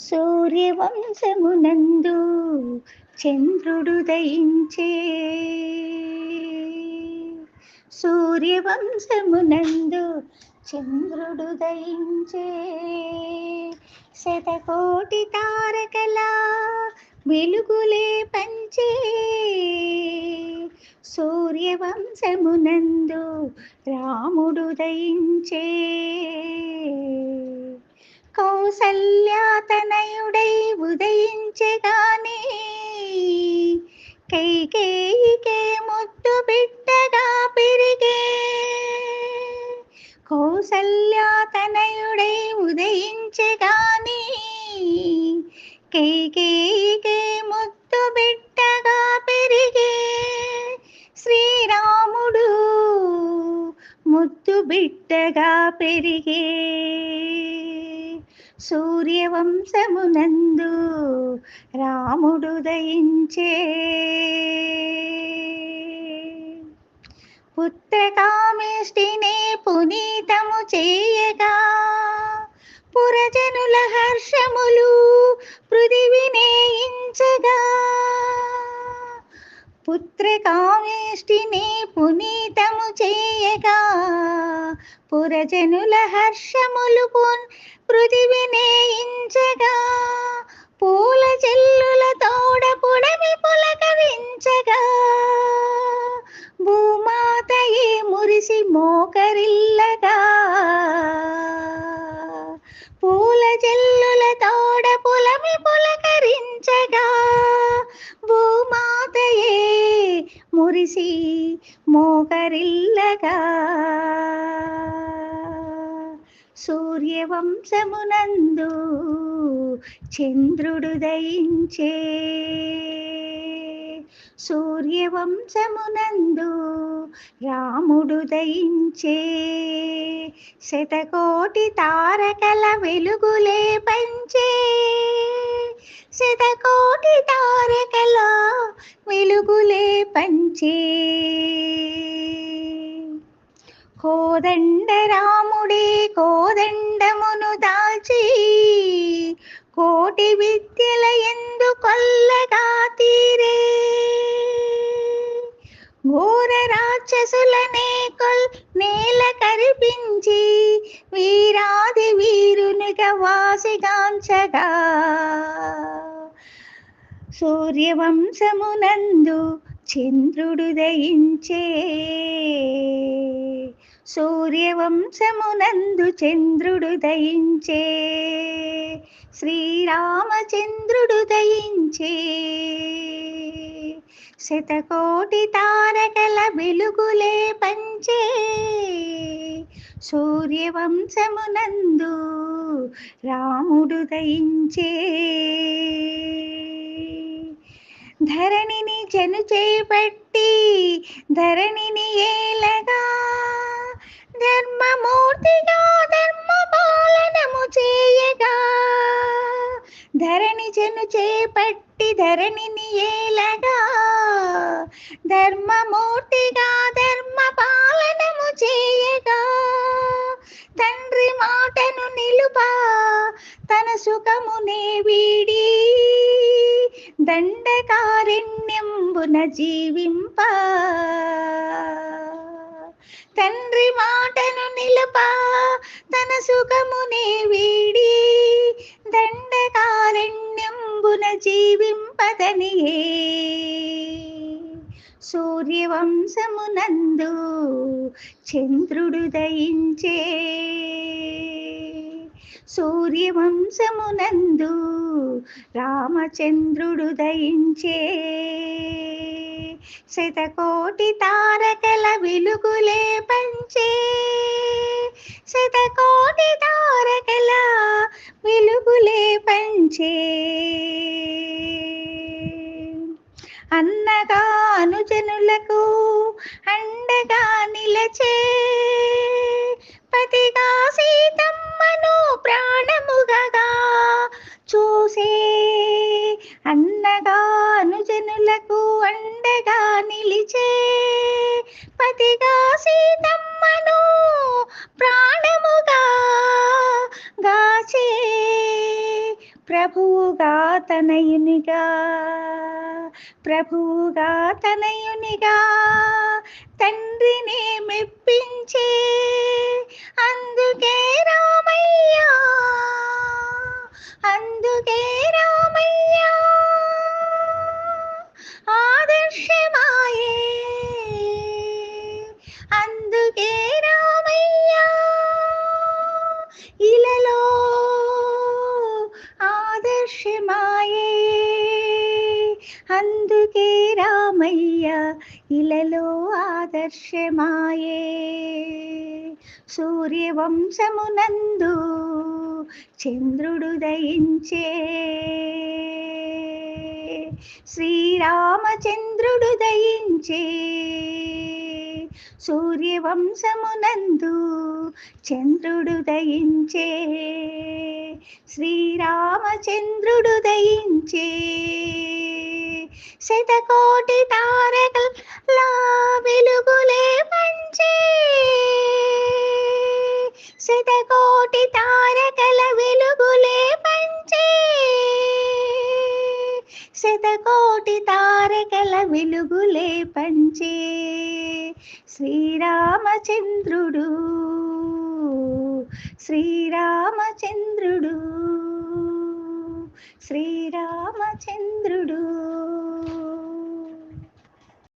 సూర్యవంశమునందు చంద్రుడు దయించే. సూర్యవంశమునందు చంద్రుడు దయించే. శతకోటి తారకలా వెలుగులే పంచే. సూర్యవంశమునందు రాముడు దయించే. కౌసల్యాతనయుడై ఉదయించగానే. కైకేయికే ముద్దు బిడ్డగా పెరిగే. కౌసల్యాతనయుడై ఉదయించగానే. కైకేయికే ముద్దు బిడ్డగా పెరిగే. శ్రీరాముడు ముద్దు బిడ్డగా పెరిగే. వంశమునందు రాముడు దయించే. పుత్రకామిష్టిని పునీతము చేయగా పురజనుల హర్షములు పృథివినేయించగా పుత్ర సురజనుల హర్షములు పున్ పృథివినేయించగా పూల చెల్లుల తోడ పుడమి పులకరించగా. భూమాతయే మురిసి మోకరి మురిసి మోకరిల్లగా. సూర్యవంశమునందు చంద్రుడు దయించే. సూర్యవంశమునందు రాముడు దయించే. శతకోటి తారకల వెలుగులే పంచే. శతకోటి తార పంచే. కోదండ రాముడే కోదండమును దాల్చి. కోటి విద్యల ఎందు కొల్లగా తీరే. ఘోర రాక్షసులనే కొల్ నేల కరిపించి వీరాది వీరునిగా వాసిగాంచగా. సూర్యవంశమునందు చంద్రుడు దయించే సూర్యవంశమునందు చంద్రుడు దయించే శ్రీరామచంద్రుడు దయించే శతకోటి తారకల వెలుగులే పంచే సూర్యవంశమునందు రాముడు దయించే ధరణిని చెను చేపట్టి ధరణిని ఏలగా ధర్మమూర్తిగా ధర్మ పాలనము చేయగా. ధరణి చెను చేపట్టి ధరణిని ఏలగా ధర్మమూర్తిగా ధర్మ పాలనము చేయగా. తండ్రి మాటను నిలుపా తన సుఖమునే వీడి దండకారణ్యంబున జీవింప. తండ్రి మాటను నిలుప తన సుఖమునే వీడి. దండకారణ్యంబున జీవింపదనియే. సూర్యవంశమునందు చంద్రుడు దయించే. సూర్యవంశమునందు రామచంద్రుడు దయించే శతకోటి తారకల వెలుగులే పంచే శతకోటి తారకల వెలుగులే పంచే. అన్నగా అనుజనులకు అండగా నిలచే పతిగా అనుజనులకు అండగా నిలిచే పతిగా సీతమ్మను ప్రాణముగా గాచే ప్రభువుగా తనయునిగా ప్రభువుగా తనయునిగా తండ్రిని మెప్పించే అందుకే రామయ్యా ఇలలో ఆదర్శమాయే. అందుకే రామయ్య ఇలలో ఆదర్శమాయే. సూర్యవంశమునందు చంద్రుడు దయించే. శ్రీరామచంద్రుడు దయించే. సూర్యవంశమునందు చంద్రుడు దయించే. శ్రీరామచంద్రుడు దయించే. శతకోటి తారకల వెలుగులే పంచే శతకోటి తారకల వెలుగులే పంచే శతకోటి తారకల వెలుగులే పంచే శ్రీరామచంద్రుడు. శ్రీరామచంద్రుడు. శ్రీరామచంద్రుడు.